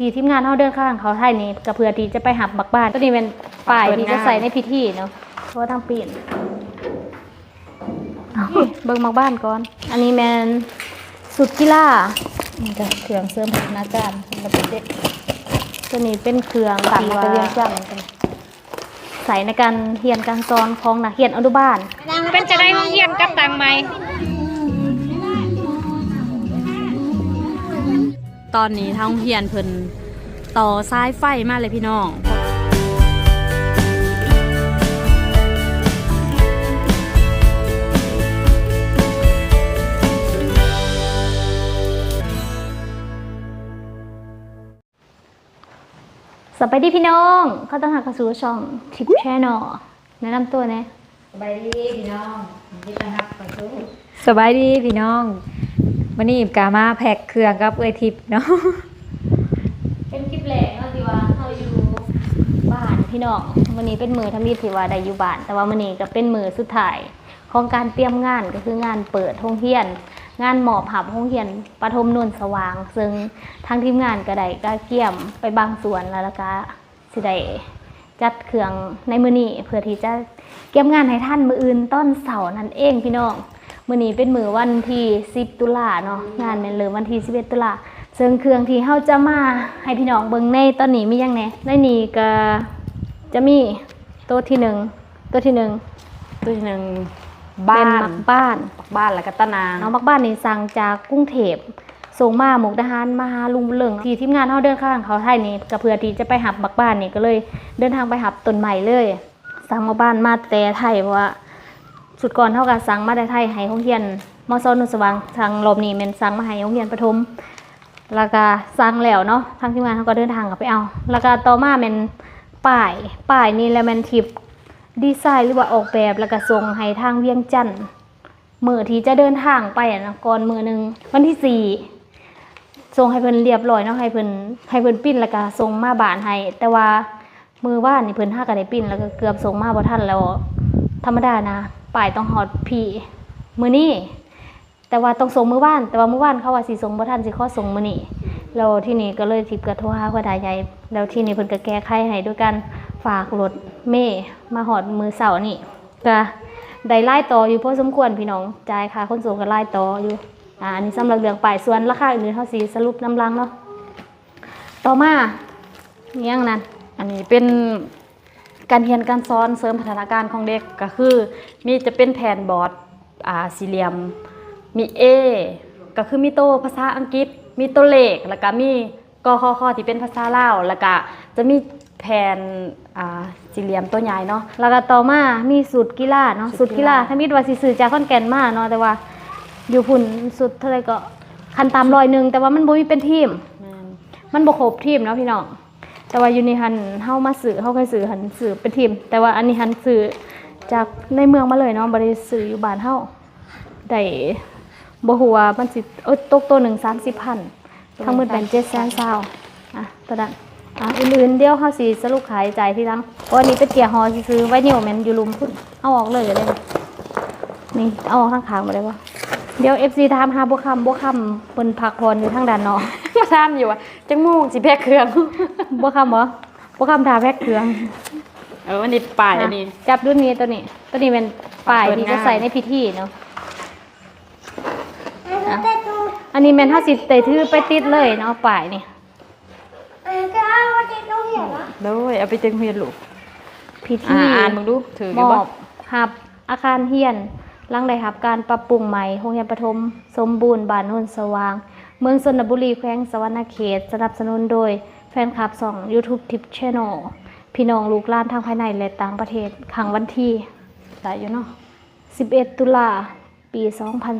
ที่ทีมงานเขาเดินข้างเขาไทยนี่ก็เพื่อที่จะไปหับบักบ้าน ตัวนี้เป็นป้ายที่จะใส่ในพิธีเนาะเพราะว่าทางปีนเอาเบิ่งบักบ้านก่อน อันนี้แมนสุดกีฬานี่ก็เครื่องเสริมพัฒนาการสำหรับเด็กตัวนี้เป็นเครื่องสั่งที่มาว่าจะเรียงจังกันใส่ในการเรียนการสอนของนักเรียนอนุบาลเป็นจะได้ห้องเยี่ยมกับตังไหม ตอนนี้ทางเฮียนเพิ่นต่อสายไฟมาเลยพี่น้องสวัสดีพี่น้อง เขาต้องหากระสูช่องทิปแชนแนลแนะนำตัวแนะสบายดีพี่น้องยินดีต้อนรับเข้าสู่สบายดีพี่น้อง วันนี้กามาแพ็คเครื่องกับเอทิพย์เนาะเป็นคลิปแรกเนาะที่ว่าเขาอยู่บ้านพี่น้องวันนี้เป็นมือทำมีที่ว่าได้อยู่บ้าน แต่ว่าวันนี้ก็เป็นมือสุดท้ายของการเตรียมงานก็คืองานเปิดห้องเรียน งานหมอบหับห้องเรียนปฐมนวลสว่าง ซึ่งทางทีมงานก็ได้ก็เกี่ยมไปบางส่วนแล้วแล้วก็สิได้จัดเครื่องในมือนี้เพื่อที่จะเกี่ยมงานให้ท่านมืออื่นต้นเสาร์นั่นเองพี่น้อง มื่อนี้เป็นมือวันที่ 10 ตุลาเนาะงานแม่นเริ่มวันที่ 11 ตุลาซึ่งเครื่องที่เฮาจะมาให้พี่น้องเบิ่งในตอนนี้มีหยังแหน่ในนี้ก็จะมีตัวที่หนึ่งตัวที่หนึ่งตัวที่หนึ่งเป็บ้านนมักบ้าน บ้านแล้วก็ตะนาง น้องมักบ้านนี่สั่งจากกรุงเทพส่งมาหมุกดาหารมาหาลุงเลิงที่ทีมงานเฮาเดินข้างเขาไทยนี่ก็เพื่อที่จะไปหับบักบ้านนี่ก็เลย เดินทางไปหับต้นใหม่เลยสั่งมาบ้านมาแต่ไทยเพราะว่า สุดก่อนเท่ากับสั่งมาได้ไทยให้ห้องเรียนมอซอนนุสว่างทางรอบนี้แม่นสั่งมาให้ห้องเรียนประถมแล้วก็สั่งแล้วเนาะทางทีมงานเขาก็เดินทางกลับไปเอา แล้วก็ต่อมาแม่นป้ายป้ายนี่และแม่นทิปดีไซน์หรือว่าออกแบบแล้วก็ส่งให้ทางเวียงจันทน์มือที่จะเดินทางไปอะนะก่อนมือหนึ่งวันที่สี่ส่งให้เพิ่นเรียบร้อยเนาะให้เพิ่นให้เพิ่นปิ้นแล้วก็ส่งมาบานให้แต่ว่ามือว่านนี่เพิ่นหาก็ได้ปิ้นแล้วก็เกือบส่งมาบ่ทันแล้วธรรมดานะ ป่ายต้องฮอดพีมือนี่แต่ว่าต้องส่งมือบ้าน แต่ว่ามือบ้านเขาว่าสิส่งบ่ทันสิข้อส่งมือนี่แล้วที่นี่ก็เลยทิพย์กระโทรหาพ่อตาใหญ่แล้วที่นี่เพิ่นก็แก้ไขให้ด้วยการฝากรถเมย์มาหอดมือเสาร์นี่ก็ได้ไล่ต่ออยู่พอสมควรพี่น้องจ่ายค่าขนส่งก็ไล่ต่ออยู่อ่าอันนี้สำหรับเรื่องป่ายส่วนราคาอื่นๆเฮาสิสรุปน้ำลังเนาะต่อมาอิหยังนั้นอันนี้เป็น การเรียนการสอนเสริมพัฒนาการของเด็กก็คือ มีจะเป็นแผ่นบอร์ดอ่าสี่เหลี่ยม มี A ก็คือมีโตวภาษาอังกฤษ มีตัวเลขแล้วก็มีกคคที่เป็นภาษาลาวแล้วก็จะมีแผ่นอ่าสี่เหลี่ยมตัวใหญ่เนาะ แล้วก็ต่อมามีสุดกีฬาเนาะสุสุดดกีกีฬาฬาถ้ามิดว่าสิซื้อจากคอนแก่นมาเนาะ แต่ว่าอยู่พุ่นสุดเท่าไหรก็คันตามรอยหนึ่งแต่ว่ามันบ่มีเป็นทีมแม่นมันบ่ครบทีมเนาะพี่น้อง แต่ว่าอยู่ในหันเฮามาซื้อเฮาเคยซื้อหันซื้อเป็นทีม แต่ว่าอันนี้หันซื้อจากในเมืองมาเลยเนาะบ่ได้ซื้ออยู่บ้านเฮาได้บ่ฮู้ว่ามันสิเอ้ยตกตัวหนึง30,000ทั้งหมดเป็น700,000ซาวอะตัวนั้นอะอื่นๆเดี๋ยวเฮาสิสรุปขายจ่ายทีหลังเพราะอันนี้เป็นเกียร์ฮอสิซื้อไว้นิ่วแม่นอยู่ลุมพุ่นเอาออกเลยก็ได้นี่เอาออกข้างๆบ่ได้บ่ เดี๋ยว FC ถามหาบ่คำบ่คำเพิ่นพักผ่อนอยู่ทางด้านนอกมาถามอยู่ว่าจังโมงสิแพ็คเครื่องบ่คำบ่บ่คำทาแพ็กเครื่องเอออันนี้ป้ายอันนี้จับรุ่นนี้ตัวนี้ ตัวนี้เป็นป้ายเปิดที่งานจะใส่ในพิธีเนาะอะอันนี้แม่นเฮาสิได้ถือไปติดเลยเนาะป้ายนี่โดยเอาไปจังเรียนลูกพิอ่าธีอ่านมึงดูถืออมยู่อบ่บหับอาคารเฮียนห ลังได้รับการปรับปรุงใหม่โรงเรียนประถมสมบูรณ์บ้านโนนสว่าง เมืองชนบุรีแขวงสะวรรณเขต สนับสนุนโดยแฟนคลับสอง YouTube Tip Channel พี่น้องลูกหลานทางภายในและต่างประเทศขังวันที่ได้อยู่เนาะ11 ตุลาปี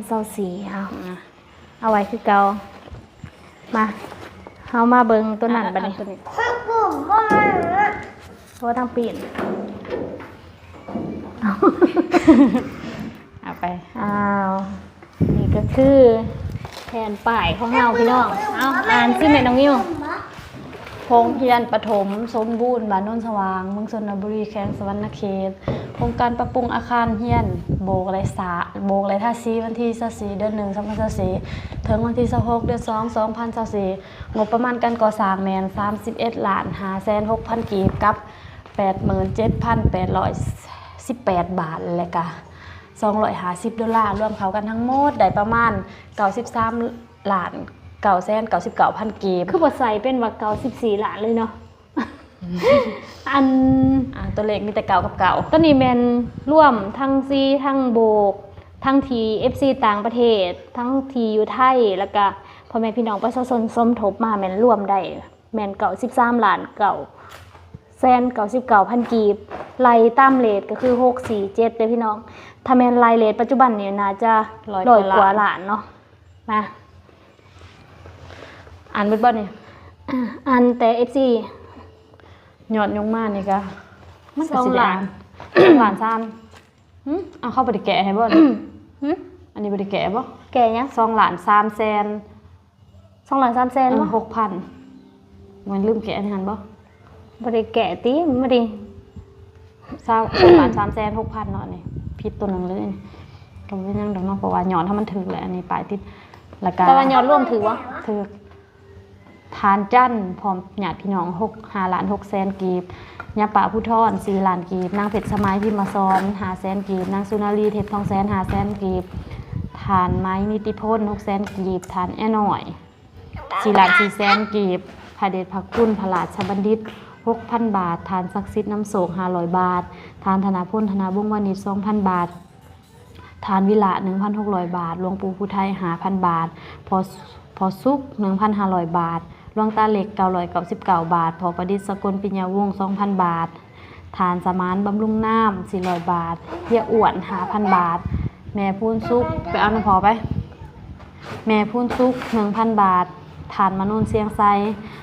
2024เอาอะเอาไว้คือเก่ามาเฮามาเบิงตัวนั้นบัดนี้อะตัวนี้เพราะว่าทางปีน เอาไปอ้าวนี่ก็คือแผนป้ายของเฮาพี่น้องเอาอ่านซิแม่น้องนิวโรงเรียนประถมสมบูรณ์บ้านโนนสว่างเมืองชนบุรีแขวงสวรรณเขตโครงการปรับปรุงอาคารเฮียน โบกไรสาโบกไรท่าซีวันที่24เดือน1 2024ถึงวันที่26เดือน2 2024งบประมาณการก่อสร้างแมน31ล้าน5แสน6,000กีบกับ 87,818 บาทเลยกะ 250 ดอลลาร์รวมเขากันทั้งหมดได้ประมาณ 93ล้าน9แสน99พันกีบคือบทใส่เป็นว่าเก่า14หลานเลยเนาะอันอ่าตัวเลขมีแต่เก่ากับเก่าตอนนี้แมนร่วมทั้งซีทั้งโบก ทั้งที FC ต่างประเทศ ทั้งทีอยู่ไทยแล้วก็พ่อแม่พี่น้องประชาชนสมทบมาแมนร่วมได้แมนเก่า13ล้านเก่าแสนเก่าสิบเก่าพันกีบไล่ตามเลทก็คือ6 4 7เลยพี่น้อง ถ้าแมนไล่เลทปัจจุบันเนี่ยน่าจะร้อยร้อยกว่า กว่าล้านล้านเนาะมาอ่านเบิดบ่นี่อะอันแต่ FC ยอดยงมานี่ก็มันก็สองสิได้ล้านสองล้านซ้ำหึเอาเข้าบ่ได้แกะให้บ่นี่หึอันนี้บ่ได้แกะบ่แกยังสองล้าน3แสนสองล้านสามแสนเออวะหกพันมันลืมแกะในหันบ่บริแกะตีไม่ได้สามสองล้านสามแสนหกพันเนาะนี่ ผิดตัวหนึงเลยก็บ่เป็นหยังดอกเนาะเพราะว่าย้อนถ้ามันถึกแหละอันนี้ปลายติดแล้วก็แต่ว่ายอดร่วมถือวะถือทานจันทร์พร้อมญาติพี่น้องหกห้าล้านหกแสนกีบยาป่าผู้ทอนสี่ล้านกีบนางเพชรสมัยพิมมาซอนหาแสนกีบนางสุนารีเทพทองแสนหาแสนกีบฐานไม้นิติพลหกแสนกีบฐานแอหน่อยสี่ล้านสี่แสนกีบพระเดชพระคุณพระราชบัณฑิตหกพันบาทฐานศักดิ์สิทธิ์น้ำโศกห้าร้อยบาท ทานธนาพุ่นธนาบุ้งวันนี้สองพันบาท ทานวิละหนึ่งพันหกร้อยบาทหลวงปู่ผู้ไทยหาพันบาท พอพอซุกหนึ่งพันห้าร้อยบาทหลวงตาเหล็กเก้าร้อยเก้าสิบเก้าบาท พอประดิษฐ์สกุลปิญญาวงสองพันบาท ทานสมานบำรุงน้ำสี่ร้อยบาทเฮียอ้วนหาพันบาท แม่พูนซุกไปเอาหนูพอไป แม่พูนซุกหนึ่งพันบาท ทานมนุนเสียงไซ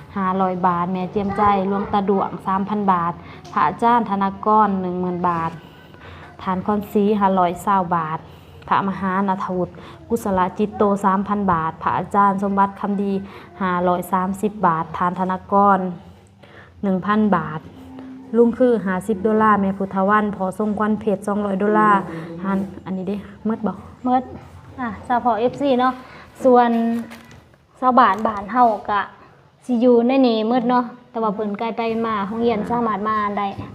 500บาท แม่เจียมใจหลวงตาดวง3,000บาท พระอาจารย์ธนากร10,000บาท ฐานคอนซีหาร้อยเศร้าบาท พระมหานาถวุฒิกุศลจิตโตสามพันบาท พระอาจารย์สมบัติคำดีหาร้อยสามสิบบาท ฐานธนากรหนึ่งพันบาทลุงคือหาสิบดอลลาร์แม่พุทธวันพอทรงควันเพจสองร้อยดอลลาร์หันอันนี้เด้เมื่อบอกเมื่ออะซาพอเอฟซีเนาะส่วน ชาวบ้านบ้านเฮากะสิอยู่ในนี้มืดเนาะแต่ว่าเพิ่นไกลไปมาห้องเรียนสามารถมาได้อะ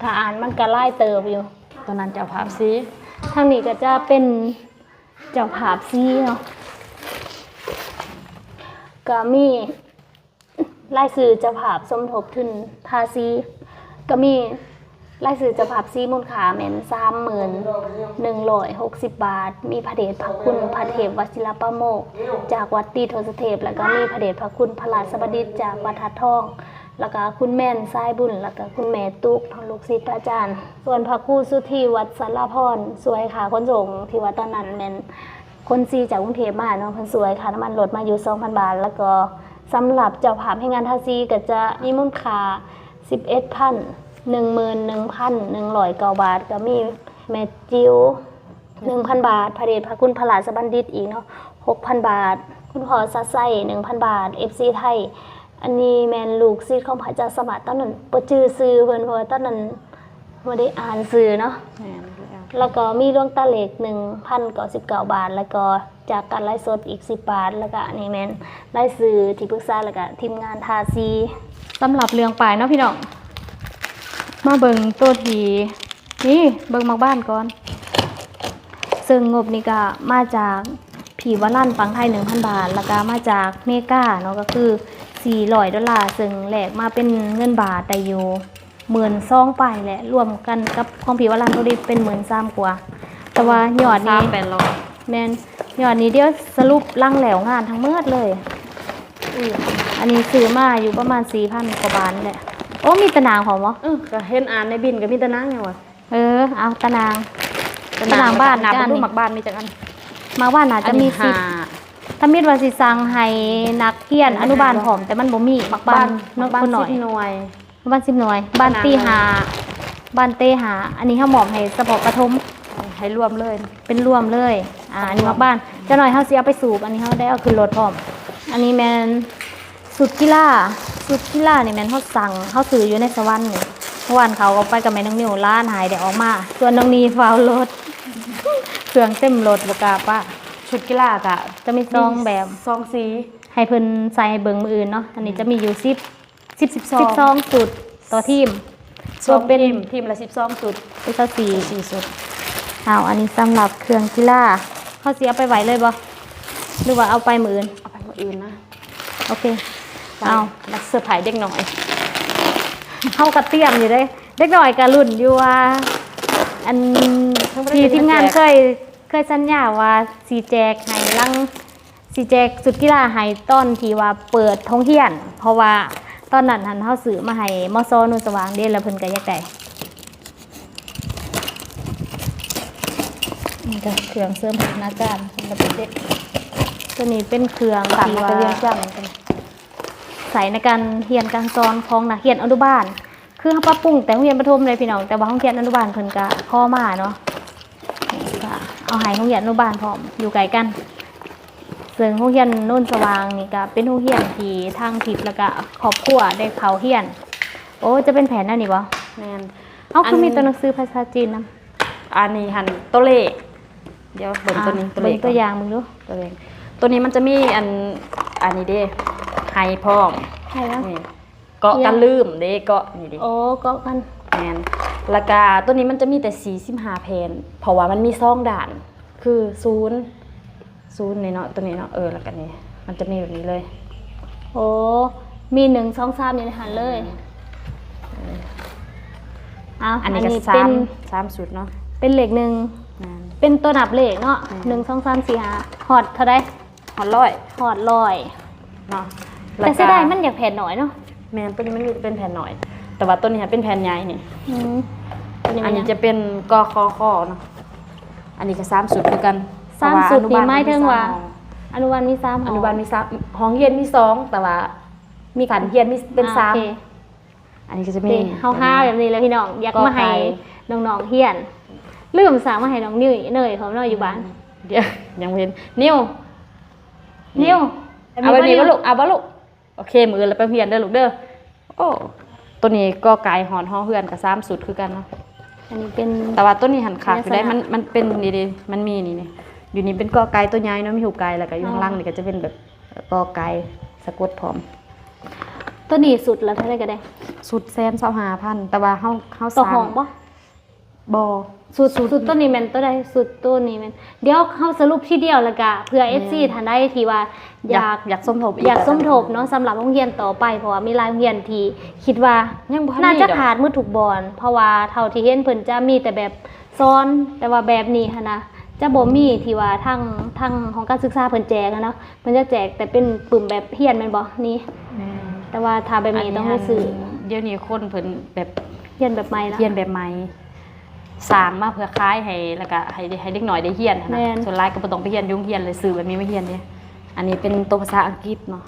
ถ้าอ่านมันก็ไล่เติบอยู่ตอนนั้นเจ้าภาพซีทางนี้ก็จะเป็นเจ้าภาพซีเนาะก็มีรายสื่อเจ้าภาพสมทบทุนทาซีก็มี รายสื่อเจ้าภาพซีมูลค่าแม่นสามหมื่นหนึ่งร้อยหกสิบบาท มีพระเดชพระคุณพระเทพวชิรประโมก จากวัดตีโทสเทพ แล้วก็มีพระเดชพระคุณพระราชบดิษฐ์จากวัดทัดทอง แล้วก็คุณแม่นสายบุญ แล้วก็คุณแม่ตุ๊กทางลูกศิษย์พระอาจารย์ ส่วนพระครู่สุธีวัดสารพรสวยค่ะคนส่งที่ว่าตอนนั้นแม่นคนซีจากกรุงเทพมาเนาะเพิ่นสวยค่ะน้ำมันลดมาอยู่2,000บาท แล้วก็สำหรับเจ้าภาพให้งานทาซีก็จะมีมูลค่าสิบเอ็ดพัน 11,000 11,100บาท ก็มีแม่จิ๋ว1,000บาทพระเดชพระคุณพระราชบัณฑิตอีกเนาะ6,000บาท คุณพ่อซัดไส้1,000บาท FC ไทย อันนี้แมนลูกศิษย์ของพระเจ้าสมัติตอนนั้นบ่จื้อซื้อเพิ่นเพราะว่าตอนนั้นบ่ได้อ่านซื้อเนาะแม่นแล้วแล้วก็มีดวงตาเหล็ก1,099บาท แล้วก็จากการไลฟ์สดอีก10บาท แล้วก็อันนี้แมนไลฟ์ซื้อที่ปรึกษาแล้วก็ทีมงานทาซีสำหรับเรื่องปลายเนาะพี่น้อง มาเบิ่งตัวทีนี่เบิ่งมาบ้านก่อน ซึ่งงบนี้ก็มาจากผีวาลั่นฟังไทย 1,000 บาท แล้วก็มาจากเมกาเนาะก็คือ400ดอลลาร์ซึ่งแหลกมาเป็นเงินบาทได้อยู่หมื่นซองไปแหละรวมกันกับของผีวาลั่นตัวนี้เป็นหมื่นซ้ำกว่า แต่ว่ายอดนี้แปดร้อยแมนยอดนี้เดียวสรุปลังแหลวงานทั้งเมือดเลยอืออันนี้ซื้อมาอยู่ประมาณ4,000กว่าบาทแหละโอ้มีตะนางของวะเออก็เห็นอ่านในบินก็มีแต่นั่งไงวะเออเอาตะนางตารางบ้านนับจ้ะดูนี่หมักบ้านมีจังอันมาว่าน่าจะมีสิอันทนี้ธิ์ห้าถ้ามีดว่าสิสั่งให้นักเรียนอนุบาลผอมแต่มันบ่มีบักบ้านนกบ้าคนนหน่อยสิบหน่วยบ้านสิบหน่วย บ้านตีหาบ้านเตหา อันนี้เฮาหมอมให้สะพอปฐมให้รวมเลย เป็นรวมเลย อ่าอันนี้มักบ้านเจะหน่อยเขาเสียไปสูบ อันนี้เขาได้เอาขึ้นรถพร้อม อันนี้แมน สุดกีฬาสุดกีฬานี่แม่นเขาสั่งเขาซื้ออยู่ในสวรรค์นี่เมื่อวานเขาก็ไปกับแม่น้องนิวร้านหายได้ออกมาส่วนน้องนีฟาวรถเครื่องเต็มรถบกล้าป้าชุดกีฬากะจะมีซองแบบซองสีให้เพิ่นใส่ให้เบิ่งมืออื่นเนาะอันนี้จะมีอยู่สิบสิบสิบซองสิบซองจุดต่อทีมซองเป็นทีมละ12สุดเป็นเท่าสี่สี่สุดเอาอันนี้สำหรับเครื่องกีฬาเขาสิเอาไปไหวเลยบ่หรือว่าเอาไปมืออื่นเอาไปมื้ออื่นนะโอเค เอามาเซอร์ไพรส์เด็กน้อยเข้ากระเตรียมอยู่เด้เด็กหน่อยกะรุ่นอยู่ว่า อันที่ทีมงานเคยเคยสัญญาว่าสีแจกให้ลังสีแจกสุดกีฬาให้ต้นที่ว่าเปิดท้องเฮียน เพราะว่าตอนนั้นหันเฮาซื้อมาให้มอซอนุสว่างเด้แล้วเพิ่นก็อยากได้นี่ก็เครื่องเสริมพัฒนาการสำหรับเด็กตัวนี้เป็นเครื่องต่างที่มาว่าจะเรียนจังกัน ใส่ในการเรียนการสอนของนักเรียนอนุบาล คือเขาปรับปรุงแต่โรงเรียนประถมเลยพี่น้องแต่ว่าห้องเรียนอนุบาลเพิ่นก็ข้อมาเนาะนี่ก็เอาให้ห้องเรียนอนุบาลพร้อมอยู่ไกลกันซึ่งห้องเรียนโนุ่นสว่างนี่ก็เป็นห้องเรียนที่ทางทิพย์แล้วก็ครอบครัวได้เขาเรียน โอ้จะเป็นแผนนั่นนี่บ่แม่นเอาคืออันมีตัวหนังสือภาษาจีนนํอันนี้หันตัวเลขเดี๋ยวเบิ่งตัวนี้ตัวเลเบิ่ขงตัวอย่างมึงดูตัวเลขตัวนี้มันจะมีอันอันนี้เด้ ไฮพร้อมให้แล้ว นี่เกาะกันลืมเด้เกาะนี่ดิโอ้ก็กันแมนแล้วก็ตัวนี้มันจะมีแต่สีสิบห้าแผ่นเพราะว่ามันมีซองด่าน คือศูนย์ศูนย์นี่เนาะตัวนี้เนาะเออแล้วกันนี่มันจะมีแบบนี้เลยโอ้มีหนึ่งสองสามอยู่ในหันเลยเอาอันนี้ก็เป็สามนสามสุดเนาะเป็นเหล็กหนึ่งแมน เป็นตัวนับเลขเนาะอืม หนึ่งสองสามสี่ห้าหอดเท่าไดหอดร้อยหอดลอยเนาะ แต่เสียดายมันอยากแผ่นหน่อยเนาะแมนตัวนี้มันมีเป็นแผ่นหน่อย แต่ว่าตัวนี้เป็นแผ่นใหญ่นี่อืมอันนี้จะเป็นกอคอคอเนาะอันนี้ก็สามสุดคือกันสามสุดเพนี่ระหมายถึงว่าอนุบลอนุบาลมีสามอนุบาลมีสามห้องเรียนมีสองแต่ว่า มีขันเรียนมีเป็นสามโอคอันนี้ก็จะมีเด็เฮาห้าแบบนี้แล้วพี่น้องอยากกอมาให้ไก่น้องๆเฮียนลืมสั่งมาให้น้องนิ้วเนยเขาเนาะอยู่บ้านเดี๋ยวยังไม่เห็นนิ้วนิ้วเอาไปนี่บ่ลูกเอาบ่ลูก โอเค มือแล้วไปเพียนเด้อลูกเด้อโอ้ตัวนี้ก็ไก่หอนห้องเฮือนกับสามสุดคือกันเนาะอันนี้เป็น แต่ว่าตัวนี้หันขาดไปได้ลักษณะมันมันเป็นนี่ดิมันมีนี่นี่อยู่นี่เป็นกอไก่ตัวใหญ่เนาะมีหูไก่แล้วก็อยู่ข้างล่างนี่ก็จะเป็นแบบกอไก่สะกดพร้อมตัวนี้สุดแล้วเท่าไหร่ก็ได้ สุดแสนเศร้าหาพันแต่ว่าเฮาเฮาต่อสร้าห้องบ่บ่ สุดสุดตัวนี้แม่นตัวใดสุดตัวนี้แม่นเดี๋ยวเฮาสรุปทีเดียวแล้วก็เพื่อ FC ท่านใดที่ว่าอยากอยากสมทบอยากสมทบเนาะสำหรับโรงเรียนต่อไปเพราะว่ามีหลายโรงเรียนที่คิดว่ายังบ่ทันน่ามีจะดอกขาดมือถูกบอลเพราะว่าเท่าที่เห็นเพิ่นจะมีแต่แบบซ้อนแต่ว่าแบบนี้หั้นนะจะบ่มีที่ว่าทางทางของการศึกษาเพิ่นแจกอะเนาะเพิ่นจะแจกแต่เป็นปุ่มแบบเฮียนแม่นบ่นี่แม่แต่ว่าถ้าแบบนี้ต้องไปซื้อเดี๋ยวนี้คนเพิ่นแบบเฮียนแบบใหม่ละเฮียนแบบใหม่ สร้างมาเพื่อคล้ายให้แล้วก็ให้ให้เด็กหน่อยได้เฮียนหั้นแม่นะนส่วนหลายก็บ่ต้องไปเฮียนยุ่งเฮียนเลยซื้อแบบนี้ไม่เฮียนเด้อันนี้เป็นตัวภาษาอังกฤษเนาะ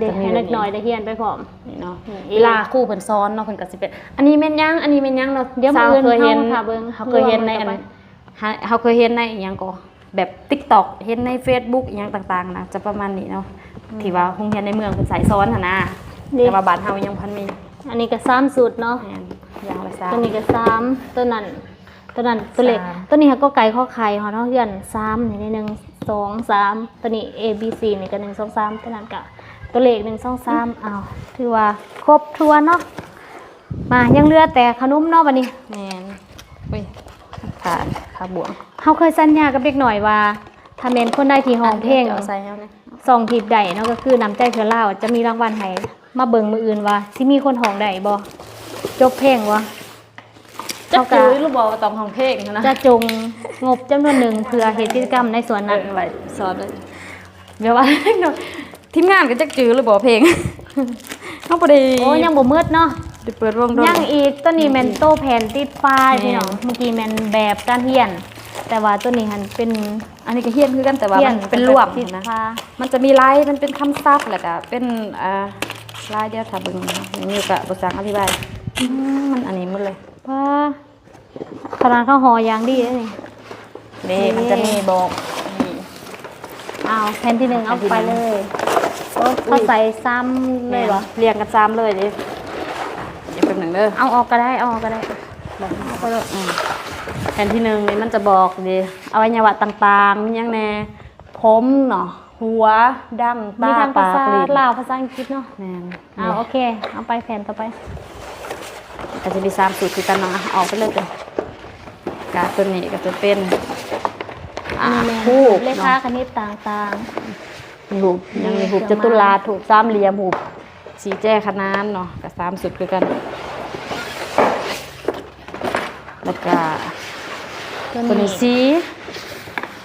เด็กให้เล็กน้อยได้เฮียนไปพร้อม นี่เนาะอืมเวลาครูเพิ่นสอนเนาะเพิ่นก็สิเป็นอันนี้แม่นยังอันนี้แม่นยังเนาะเดี๋ยวสาวมื้ออื่นเคยเห็นเฮาค่ะเบิ่งเฮาเคยเห็นในอันเบิ่งฮะเฮาเคยเห็นในอีหยังก็แบบ TikTok เห็นใน Facebook อีหยังต่างๆนะจะประมาณนี้เนาะที่ว่าโรงเรียนในเมืองเพิ่นสายสอนหั่นนะนี่ แต่ว่าบ้านเฮายังพันมีอันนี้ก็ซ้ำสุดเนาะ แม่น อย่างละสามตัวนี้ก็ซ้ำตัวนั้นตัวนั้นตัวเล็กสามตัวนี้ก็ไก่ข้อไข่ของเฮาเฮียนซ้ำนี่หนึ่งสองสามตัวนี้ A B C นี่ก็หนึ่งสองสามตัวนั้นก็ตัวเลขหนึ่งสองสามอ้าวถือว่าครบถ้วนเนาะมายังเหลือแต่ขนมเนาะบัดนี้แม่นอุ้ยผ่านขาบวงเฮาเคยสัญญากับเด็กหน่อยว่าถ้าแม่นคนใดที่ห้องเพลงเอาใส่เอาเนี่ยสองทิศใดเนาะก็คือนำใจเพื่อเล่าวจะมีรางวัลให้มาเบิ่งมืออื่นว่าสิมีคนห้องใดบ่ จบเพลงวะจะเท่ากัคืบอลูกบอลต้องของเพลงนะจะจงงบจำนวนหนึ่งเพื่อเหตุกิจกรรมในส่วนเอนั้นอไว้สอนเลยเดี๋ยวว่าทีมงานก็จะจือหรือบ่เพลงเฮาบ่ได้โอ้ยังบ่มืดเนาะได้เปิดวงดนยังอีกตัวนี้แมนโตแผ่นติดป้ายแม่นพี่น้องเมื่อกี้แมนแบบการเฮียน แต่ว่าตัวนี้หันเป็นอันนี้ก็เฮียนคือกันแต่ว่าเฮียมันเป็นรวมติดนะฟ้ามันจะมีลายมันเป็นคำศัพท์แล้วก็เป็นอ่าลายเดียวถ้าเบิ่งนะนี่ก็บ่สังอธิบาย อืมมันอันนี้หมดเลยว่าขนาดเข้าหออย่างดีเลยนี่นี่มันจะมีบอกนี่ เอาแผ่นที่หนึ่งเอาไปเลยโอ้เขาใส่ซ้ำเลยเหรอ เรียงกันซ้ำเลยดิเดี๋ยวเป็นหนึ่งเด้อเอาออกก็ได้เอาออกก็ได้บอกเอาไปเลยอืมแผ่นที่หนึ่งนี่มันจะบอกดิอวัยวะต่างๆมีหยังแน่ผมเนาะหัวดั้งมีตาทั้งปาภากษาลิ้นลาวภาษาอังกฤษเนาะแม่นเอาโอเค เอาไปแผ่นต่อไป ก็จะมีสามสูตรคือกันเนาะอะออกไปเลยจ้ะกาตัวนี้ก็จะเป็นอ่ามีแม่หูบเลขาเนาะคณิตต่างมีหูบยังมีหูบเครื่จองตุรัสไม้หูบสามเหลี่ยมหูบสีแจ้ขนานเนาะกับสามสูตรคือกัน แล้วก็ๆ ตัวตัวนี้นี้สี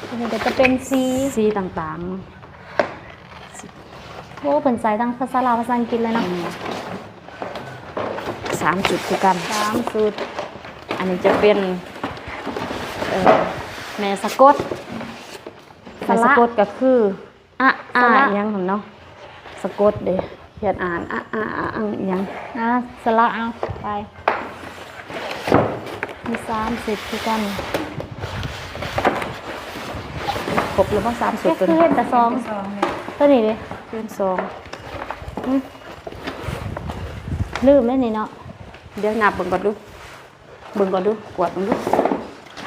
ตัวนี้ก็จะเป็นซีสีต่างโอ้เพิ่นใส่ทั้งภาษาลาวภาษาอังกฤษเลยเนาะๆ สามจุดคือกันสามสูตรอันนี้จะเป็นเอ่อแม่สะกดแม่สะกดก็คืออะอะอหยังหั่นเนาะสะกดเด้เขียนอ่านอะอะอะอังอหยังอะสละเอาไปมีสามสิบคือกันครบแล้วบ่สามสุดแค่ตัวคือนี้เห็นแต่ซองตัวนี้ดิเป็นสองลืมแล้วนี่เนาะ เดี๋ยวนับเบิ่งก่อนดูเบิ่งก่อนดูกวดเบิ่งดู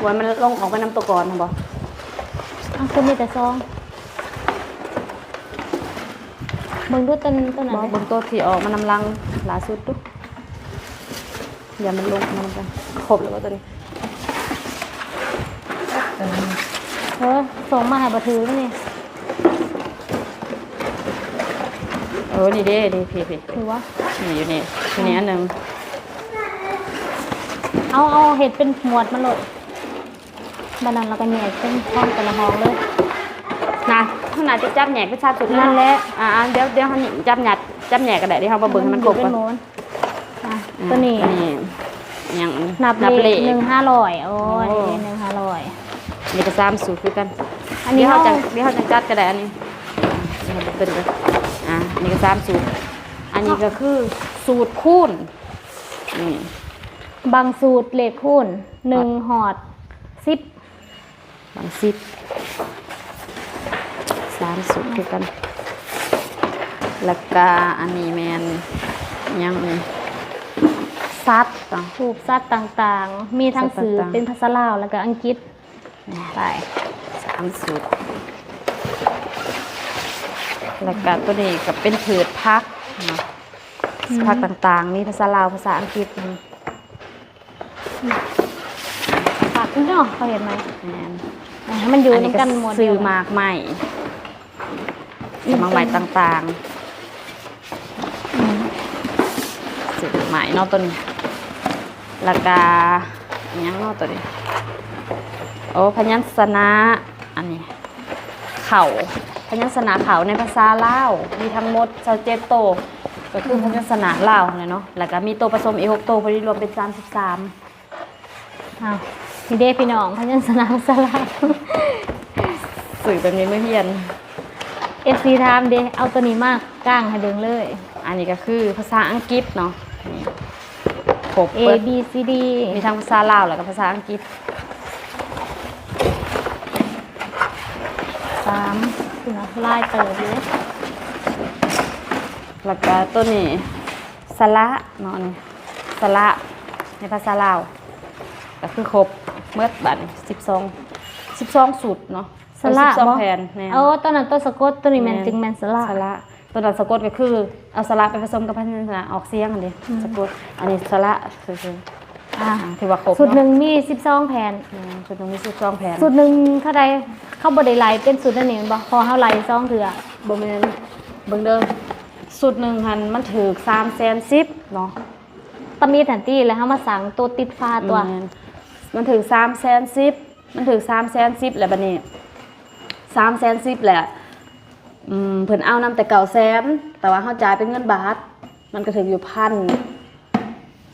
กวดมันลงออกไปน้ำตัวก่อนนะบ่อ้าวคือมีแต่ซองเบิ่งดูต้นต้นไหนบ่เบิ่งตัวที่ออกมานำลังล่าสุดดูอย่ามันลงมันกันครบแล้วบ่ตัวนี้เออส่งมาให้บ่ถือแล้วนี่เออนี่เด้นี่พี่พี่ถือว่านี่อยู่นี่ทีนี้อันหนึง เอาเอาเห็ดเป็นหมวดมาโหลดบันนั้นเราก็แยกเป็นห้องแต่ละห้องเลยนะขนาดจะจับแหนกไปชาสุดนั่นแหละอ่าๆเดี๋ยวเดี๋ยวเขาจับหยัดจับแหนกก็ได้เดี๋ยวเขามาเบิ่งให้มันครบเป็ก่อนนโมนอะตัวนี้อันี่ยังนับนับเลเลขขหนึ่งห้าร้อยโอ้ยโอ้หนึ่งห้าร้อยนี่ก็สามสูตรคือกันอันนี้เดี๋ยวเขาเขาจะเดี๋ยวเขาจะจัดก็ได้อันนี้อ่านี่เขาเป็นเลยอ่าอันนี้ก็สามสูตรอันนี้ก็คือสูตรคูณนี่ บางสูตรเลขคูณหนึ่งหอดสิบบางสิบสามสูตรคือกันแล้วก็อันนี้แมนยังนี่ซัดต่อถูกซัดต่างๆ มีทั้งสื่อต่างๆเป็นภาษาลาวแล้วก็อังกฤษไปสามสูตรแล้วก็ตัวนี้ก็เป็นผืดพักเนาะพักต่างๆ มีภาษาลาวภาษาอังกฤษ นี่ฝากคุณเนาะเขาเห็นไหมแม่นให้มันอยู่อันนี้ในกันหมดซื้อมากใหม่มากใหม่ต่างๆซื้อใหม่นาะตัวนี้แล้วก็อิหยังนาะตัวนี้โอ้พยัญชนะอันนี้เข่าพยัญชนะเข่าในภาษาลาวมีทั้งหมดเจ้าเจ็ดโตก็คือพยัญชนะลาวเลยเนาะแล้วก็มีตัวผสมอีกหกตัวพอดีรวมเป็นสามสิบสามอ้าว พี่เด้พี่น้องพยัญชนะภาษาลาวสื่อแบบนี้ไม่เพียนเอฟซีถามเด้เอาตัวนี้มากก้างให้เดิงเลย อันนี้ก็คือภาษาอังกฤษเนาะนี่ครบ A เปิด B C D มีทั้งภาษาลาวแล้วก็ภาษาอังกฤษสามคุณนะลายเติบเลยแล้วก็ตัวนี้สละเนาะนี่สละในภาษาลาวก็คือครบ เมื่อบัดสิบสองสิบสองสูตรเนาะสละสิบสองบ่แผ่นแม่นเอาตอนนั้นตัวสะกดตัวนี้แมนจึงแมนสละสละตัวนั้นสะกดก็คือเอาสละไปผสมกับพยัญชนะออกเสียงอันนี้สะกดอันนี้สละคือคืออะอ่าถือว่าครบสูตรหเนาะนึ่งมีสิบสองแผ่นอืมสูตรหนึงมีสิบสองแผ่นสูตรหนึ่งเท่าใดเข้าบไดไลายเป็นสูตรนั่นเองบ่พอเข้าไลายซองเถื่อบ่แม่นเบิ่งเด้อสูตรหนึ่งหันมันถือสามแสนสิบเนาะตะมีแทนที่แล้วเขามาสั่งตัวติดฟ้าตัวแม่นมันถือสามแสนสิบมันถือสามแสนสิบแหละบัดนี้สามแสนสิบแหละอืมเพิ่นเอานำแต่เก่าแสนแต่ว่าเฮาจ่ายเป็นเงินบาท มันก็ถืออยู่พัน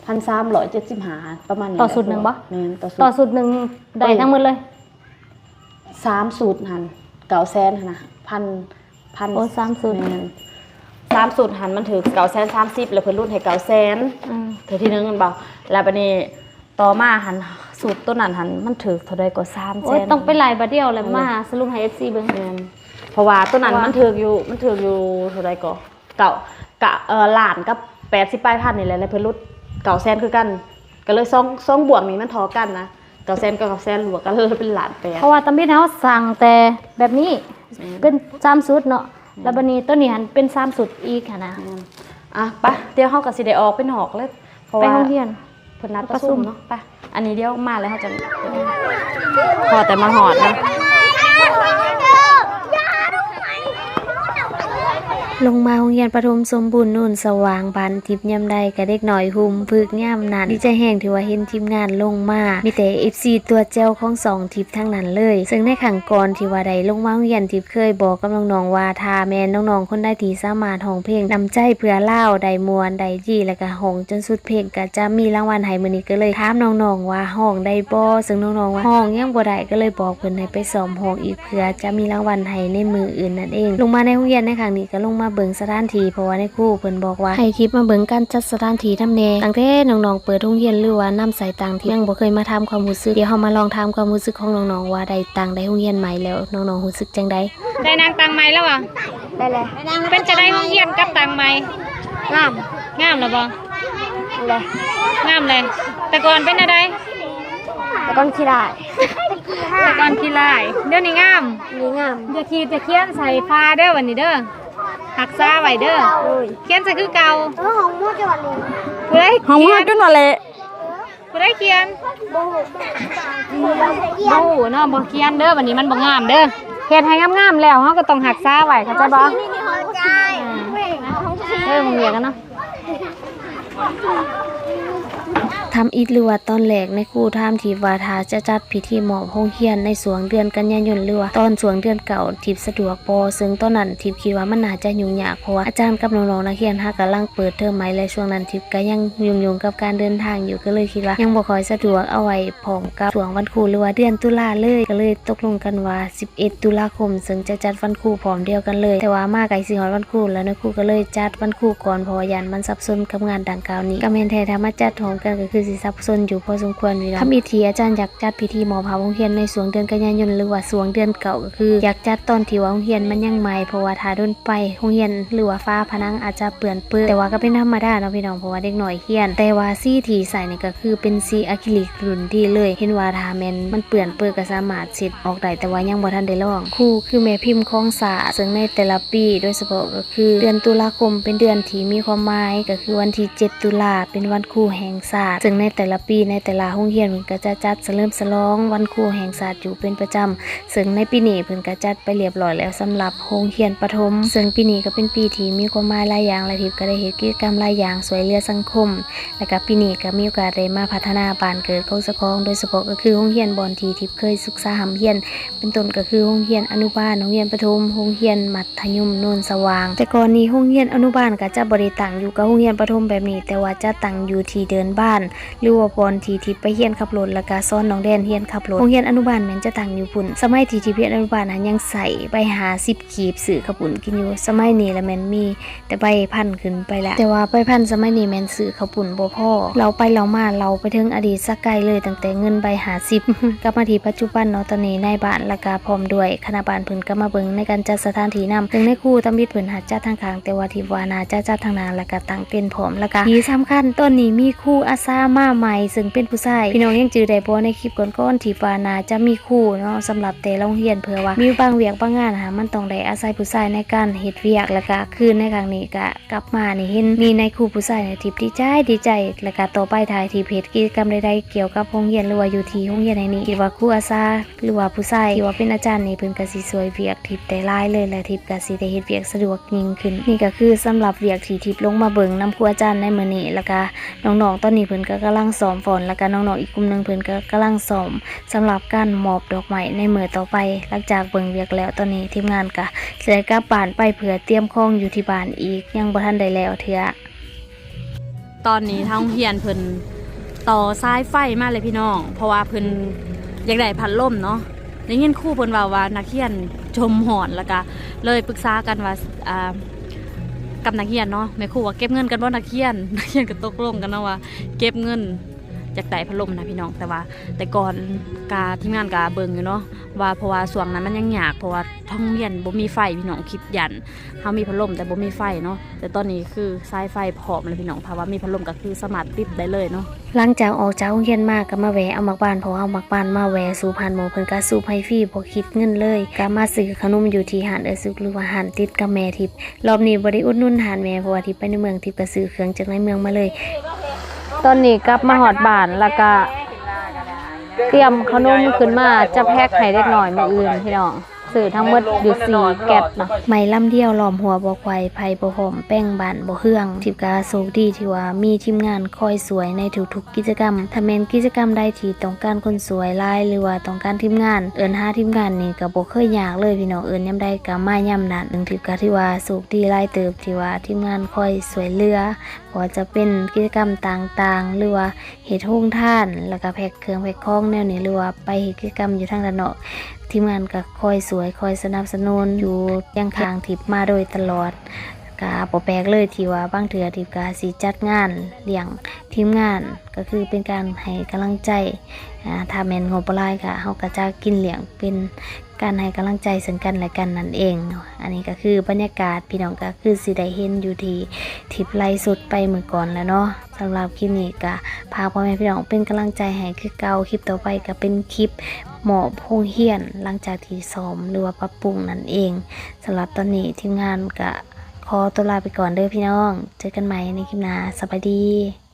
พันสามร้อยเจ็ดสิบห้าประมาณนี้ต่อสูตรหนึ่งบ่แม่นต่อสูต่อตรสูตรหนึ่งได้ทั้งหมดเลยสามสูตรหันเก่าแสนหันนะพันพันโอ้สามสูตรแม่นสามสูตรหันมันถือเก่าแสนสามสิบแล้วเพิ่นรุ่นให้เก่าแสนอืมเธอที่นึงกันเปล่าแล้วบัดนี้ต่อมาหัน สูตรต้นนั้นหันมันถือเท่าใดก็สามแสโอ้ยน ต้องไปไล่บัดเดียวเลยมาสรุปให้ FC เบิ่ง แม่นเพราะว่าตัวนั้นเพราะว่ามั มันถือกอยู่มันถือกอยู่เท่าไรก็เก่ากะเออล้านกับแปดสิบปลายพันนี่แหละแล้วเพิ่นลดเก่าแสนคือกัน ก็เลยซองซองบวกนี่มันทอกันนะเก่าแสนกับเก่าแสนหลวกก็เลยเป็นล้านแปดเพราะว่าตำบิดเขาสั่งแต่แบบนี้เป็นสามสุดเนาะแล้วบันนี้ตัวนี้หันเป็นสามสุดอีกค่ะนะอะไปะเดี๋ยวเฮาก็สิได้ออกไปนอกเลยเพราะไปว่าโรงเรียน เพิ่นนัดปประระชุชุมมเนาะไปอันนี้เดี๋ยวมาแล้วเฮาจะพอแต่มาหอดนะ ลงมาโรงเรียนประถมสมบูรณ์นุ่นสว่างบานทิพย์ยามใดก็เด็กหน่อยหุมพึกย่ามนั้นดีใจแห่งที่ว่าเห็นทีมงานลงมา มีแต่ FC ตัวเจ้าของสองทิพย์ทั้งนั้นเลย ซึ่งในขังก่อนที่ว่าใดลงมาโรงเรียนทิพย์เคยบอกกับน้องๆว่าทาแมนน้องๆคนใดที่สามารถห้องเพลงนำใจเพื่อเล่าใดมวนใดจีแล้วก็ห้องจนสุดเพลงก็จะมีรางวัลให้มื้อนี้ก็เลยถามน้องๆว่าห้องได้บ่ซึ่งน้องๆว่าห้องยังบ่ได้ก็เลยบอกเพิ่นให้ไปซ้อมห้องอีกเพื่อจะมีรางวัลให้ในมืออื่นนั่นเอง ลงมาในโรงเรียนในครั้งนี้ก็ลงมาเบิ่งสถานที่เพราะว่าในครูเพิ่นบอกว่าให้คลิปมาเบิ่งการจัดสถานที่ทำแน่ตั้งแต่น้องๆเปิดโรงเรียนหรือว่านํใส่ตังที่ยังบ่เคยมาทำความรู้สึกเดี๋ยวเฮามาลองทำความรู้สึกของน้องๆว่าได้ตังได้โรงเรียนใหม่แล้วน้องๆรู้สึกจังไดได้นางตังไม้แล้วอะได้เลยเป็นจะได้ห้องเฮียนกับตังไม้งามงามเหรอบ่เลยงามเลยแต่ก่อนเป็นอะไรแต่ก่อนขี้ได้แต่ก่อนขี้ลายเดี๋ยวนี้งามนี่งามอย่าขีดจะเขียนใส่ฟ้าเด้อวันนี้เด้อ หักษาไว้เด้อโอ้ยเขียนใส่คือเก่าเออของมูจังหวัดนี้ผู้ใดห้องเขีมายนจนว่าเละผู้ใดเขียนบ่ฮู้บ่เนาะบ่เขียนเด้อวันนี้มันบ่งามเด้อเฮ็ดให้งามๆแล้วเฮาก็ต้องหักษาไว้เข้าใจบ่นี่นี่ของใจเออมึงเรียกกันเนาะ ทำอิฐหรือว่าตอนแรกในครูท่ามทีวาทาจะจัดพิธีหมอบโรงเรียนในสวงเดือนกันยายนหรือว่าตอนสวงเดือนเก่าทิพสะดวกบ่ซึ่งตอนนั้นทิพคิดว่ามันน่าจะยุ่งยากเพราะว่าอาจารย์กับน้องๆนักเรียนหากกำลังเปิดเทอมใหม่และช่วงนั้นทิพก็ยังยุ่งๆกับการเดินทางอยู่ก็เลยคิดว่า ยังบ่คอยสะดวกเอาไว้พร้อมกับสวงวันครูหรือว่าเดือนตุลาเลยก็เลยตกลงกันว่า 11 ตุลาคม ซึ่งจะจัดวันครูพร้อมเดียวกันเลย แต่ว่ามาไกลสิฮอดวันครูแล้วนะครูก็เลยจัดวันครูก่อนพราะว่ายันมันสับสนกับงานดังกล่าวนี้ก็แม่นแท้ถ้ามาจัดพร้อมกันก็คือสิสับสนอยู่พอสมควรอยู่แล้วทำอีทีอาจารย์อยากจัดพิธีหมอพาโรงเรียนในสวงเดือนกันยายนหรือว่าสวงเดือนเก่าก็คือ อยากจัดตอนที่ว่าโรงเรียนมันยังใหม่เพราะว่าถ้าโดนไปโรงเรียนหรือว่าฟ้าผนังอาจจะเปื้อนเปื้อแต่ว่าก็เป็นธรรมดาเนาะพี่น้องเพราะว่าเด็กหน่อยเฮียน แต่ว่าสีทีใส่นี่ก็คือเป็นสีอะคริลิกรุ่นดีเลย เห็นว่าถ้าแมนมันเปื้อนเปื้อก็สามารถเสร็จออกได้แต่ว่ายังบ่ทันได้ลองครูคือแม่พิมพ์ของศาสตร์ซึ่งในแต่ละปี โดยเฉพาะก็คือเดือนตุลาคมเป็นเดือนที่มีความหมายก็คือวันที่ 7 ตุลาเป็นวันครูแห่งศาสตร์ซึ่งในแต่ละปีในแต่ละโรงเรียนมันก็จะจัดเฉลิมฉลองวันครูแห่งศาสตร์อยู่เป็นประจำซึ่งในปีนี้เพิ่นก็จัดไปเรียบร้อยแล้วสำหรับโรงเรียนประถม ซึ่งปีนี้ก็เป็นปีที่มีความหมายหลายอย่างและทิพย์ก็ได้เฮ็ดกิจกรรมหลายอย่างสวยเหลือสังคม และก็ปีนี้ก็มีโอกาสได้มาพัฒนาบ้านเกิดของเจ้าของโดยเฉพาะก็คือโรงเรียนบอนทีทิพย์เคยศึกษาหำเรียน เป็นต้นก็คือโรงเรียนอนุบาลโรงเรียนประถมโรงเรียนมัธยมโนนสว่าง แต่ก่อนนี้โรงเรียนอนุบาลก็จะบริตั้งอยู่กับโรงเรียนประถมแบบนี้ แต่ว่าจะตั้งอยู่ที่เดินบ้านหรือว่าบอนทีทิพย์ไปเฮียนขับรถแล้วก็สอนน้องแดนเฮียนขับรถโรงเรียนอนุบาลแม่นจะตั้งอยู่พุ่นสมัยทีทิพย์เรียนอนุบาลนั้นยังใส่ไปหา10ขีบสื่อขับปุ่นกินอยู่สมัยนี้ละแม่นมี แต่ใบพันขึ้นไปแล้วแต่ว่าใบพันสมัยนี้แมนสื่อขาวปุ่นบ่พ่อเราไปเรามาเราไปถึงอดีตสักไกลเลยตั้งแต่เงินใบหาสิบกลับมาที่ปัจจุบันเนาะตอนนี้ในบ้านละกาพร้อมด้วยคณะบาลเพิ่นก็มาเบิ่งในการจัดสถานที่นำถึงในคู่ตำบิดเพิ่นหาจัดทางขางแต่ว่าทีวานาจะจัดทางนาและก็ตั้งเต้นพร้อมละก็ที่สำคัญตอนนี้มีคู่อาสามาใหม่ซึ่งเป็นผู้ชายพี่น้องยังจือได้บ่ในคลิปก่อนๆที่วานาจะมีคู่เนาะสำหรับแต่โรงเรียนเผื่อว่ามีบางเวียกบางงานหามันต้องได้อาศัยผู้ชายในการเฮ็ดเวียกแล้วก็คืนในครั้งนี้ก็กลับมานี่เห็นมีในครูผู้ชายในทิพดีใจดีใจแล้วก็ต่อไปถ่ายทีเพจกิจกรรมใดๆเกี่ยวกับโรงเรียนหรือว่าอยู่ที่โรงเรียนในนี้คิดว่าครูอาสาหรือว่าผู้ชายที่ว่าเป็นอาจารย์นี่เพิ่นก็สิสวยเวียกทิพได้หลายเลยและทิพก็สิได้เฮ็ดเวียกสะดวกยิ่งขึ้นนี่ก็คือสำหรับเวียกที่ทิพลงมาเบิ่งนํครูอาจารย์ในมื้อนี้แล้วก็น้องๆตอนนี้เพิ่นก็กำลังซ้อมฝนแล้วก็น้องๆอีกกลุ่มหนึ่งเพิ่อนก็กำลังซ้อมสำหรับการมอบดอกไม้ในมือต่อไป หลังจากเบิ่งเวียกแล้วตอนนี้ทีมงานก็สิได้กลับบ้านไปเพื่อเตรียมของอยู่ที่บ้านอีกยังบ่ทันได้แล้วเทื่อตอนนี้ทางเรียนเพิ่นต่อสายไฟมากเลยพี่น้อง เพราะว่าเพิ่นอยากได้พัดลมเนาะได้ยินคู่เพิ่นว่าว่านักเรียนชมหอนแล้วก็เลยปรึกษากันว่าอ่า กับนักเรียนเนาะแม่ครูว่าเก็บเงินกันบ่นักเรียนนักเรียนก็ตกลงกันเนาะว่า เก็บเงิน จากไต่พัดลมนะพี่น้องแต่ว่า แต่ก่อนกาทีมงานกาเบิงอยู่เนาะว่าเพราะว่าส่วงนั้นมันยังหยากเพราะว่าท้องเรียนบ่มีไฟพี่น้องคิดยันเฮามีพัดลมแต่บ่มีไฟเนาะแต่ตอนนี้คือสายไฟพร้อมแล้วพี่น้องถ้าะว่ามีพัดลมก็คือสามารถติดได้เลยเนาะหลังจากออกจากโรงเรียนมาก็มาแวะเอามักบ้านเพราะเอามักบ้านมาแวะสู่พันหมอเพิ่นก็สูบให้ฟรีบ่คิดเงินเลยก็มาซื้อขนมอยู่ที่หานเออซุกหรือว่าหานติดกับแม่ทิพย์รอบนี้บ่ได้อุดหนุนหานแม่เพราะว่าทิพย์ไปในเมืองทิพย์ก็ซื้อเครื่องจากในเมืองมาเลย ตอนนี้กลับมาหอดบ้านแล้วก็เตรียมขนมขึ้นมาจะแพ็คให้เล็กหน่อยมืออื่นพี่น้อง ซื้อทั้งหมดอยู่สี่แก๊สเนาะไม้ลำเดียวล้อมหัวบ่ควายไผบ่หอมแป้งบานบ่เฮืองทิพย์ก็โชคดีที่ว่ามีทีมงานคอยสวยในทุกๆกิจกรรมถ้าแม่นกิจกรรมใดที่ต้องการคนสวยลายหรือว่าต้องการทีมงาน เอิ้นหาทีมงานนี่ก็บ่เคยยากเลยพี่น้องเอิ้นยามใดก็มายามนั้นหนึ่งทิพย์ก็ที่ว่าโชคดีลายเติบที่ว่าทีมงานคอยสวยเหลือว่าจะเป็นกิจกรรมต่างๆ หรือว่าเฮ็ดโรงท่าน แล้วก็แพ็คเครื่องแพ็คของแนวนี้หรือว่าไปเฮ็ดกิจกรรมอยู่ทางด้านนอก ทีมงานก็คอยสวยคอยสนับสนุนอยู่ยังคางทิพมาโดยตลอดกาปแปลกเลยที่ว่าบางเถื่อทิพกาสีจัดงานเลี้ยงทีมงานก็คือเป็นการให้กำลังใจอ่าถ้าแมนงบปลายค่ะเขาก็จะกินเลี้ยงเป็น การให้กำลังใจซึ่งกันและกันนั่นเอง อันนี้ก็คือบรรยากาศพี่น้องก็คือสิได้เห็นอยู่ที่ทิพย์ไล่สุดไปเมื่อก่อนแล้วเนาะสำหรับคลิปนี้ก็พาพ่อแม่พี่น้องเป็นกำลังใจให้คือเก่าคลิปต่อไปก็เป็นคลิปหมอบโงเฮียน หลังจากที่ซ้อมหรือว่าปรับปรุงนั่นเองสำหรับตอนนี้ทีมงานก็ขอตัวลาไปก่อนเด้อพี่น้อง เจอกันใหม่ในคลิปหน้าสบายดี